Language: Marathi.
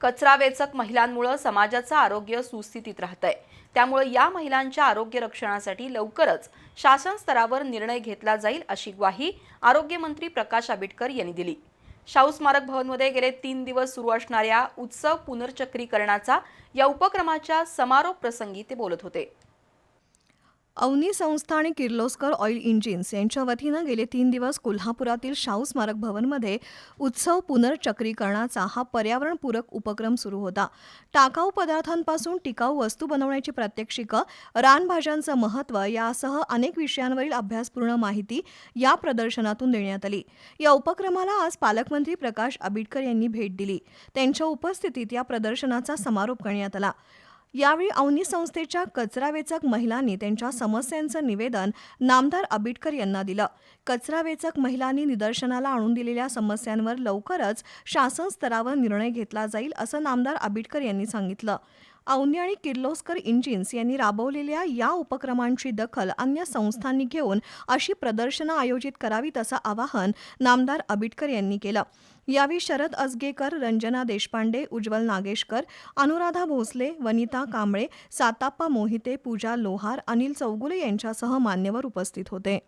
कचरा वेचक महिलांमुळे समाजाचं आरोग्य सुस्थितीत राहतंय. त्यामुळे या महिलांच्या आरोग्य रक्षणासाठी लवकरच शासन स्तरावर निर्णय घेतला जाईल अशी ग्वाही आरोग्यमंत्री प्रकाश आंबेडकर यांनी दिली. शाहू स्मारक भवनमध्ये गेले तीन दिवस सुरू असणाऱ्या उत्सव पुनर्चक्रीकरणाचा या उपक्रमाच्या समारोप प्रसंगी ते बोलत होते. अवनी संस्था आणि किर्लोस्कर ऑइल इंजिन्स यांच्या वतीनं गेले तीन दिवस कोल्हापुरातील शाहू स्मारक भवनमध्ये उत्सव पुनर्चक्रीकरणाचा हा पर्यावरणपूरक उपक्रम सुरू होता. टाकाऊ पदार्थांपासून टिकाऊ वस्तू बनवण्याची प्रात्यक्षिकं रानभाज्यांचं महत्त्व यासह अनेक विषयांवरील अभ्यासपूर्ण माहिती या प्रदर्शनातून देण्यात आली. या उपक्रमाला आज पालकमंत्री प्रकाश आबिटकर यांनी भेट दिली. त्यांच्या उपस्थितीत या प्रदर्शनाचा समारोप करण्यात आला. यावेळी अवनी संस्थेच्या कचरावेचक महिलांनी त्यांच्या समस्यांचं निवेदन नामदार आबिटकर यांना दिलं. कचरावेचक महिलांनी निदर्शनाला आणून दिलेल्या समस्यांवर लवकरच शासन स्तरावर निर्णय घेतला जाईल असं नामदार आबिटकर यांनी सांगितलं. अवनी आणि किर्लोस्कर इंजिन्स यांनी राबवलेल्या या उपक्रमांची दखल अन्य संस्थांनी घेऊन अशी प्रदर्शनं आयोजित करावीत असं आवाहन नामदार आबिटकर यांनी केलं. यावेळी शरद अजगेकर रंजना देशपांडे उज्ज्वल नागेशकर अनुराधा भोसले वनिता कांबळे साताप्पा मोहिते पूजा लोहार अनिल चौगुले यांच्यासह मान्यवर उपस्थित होते.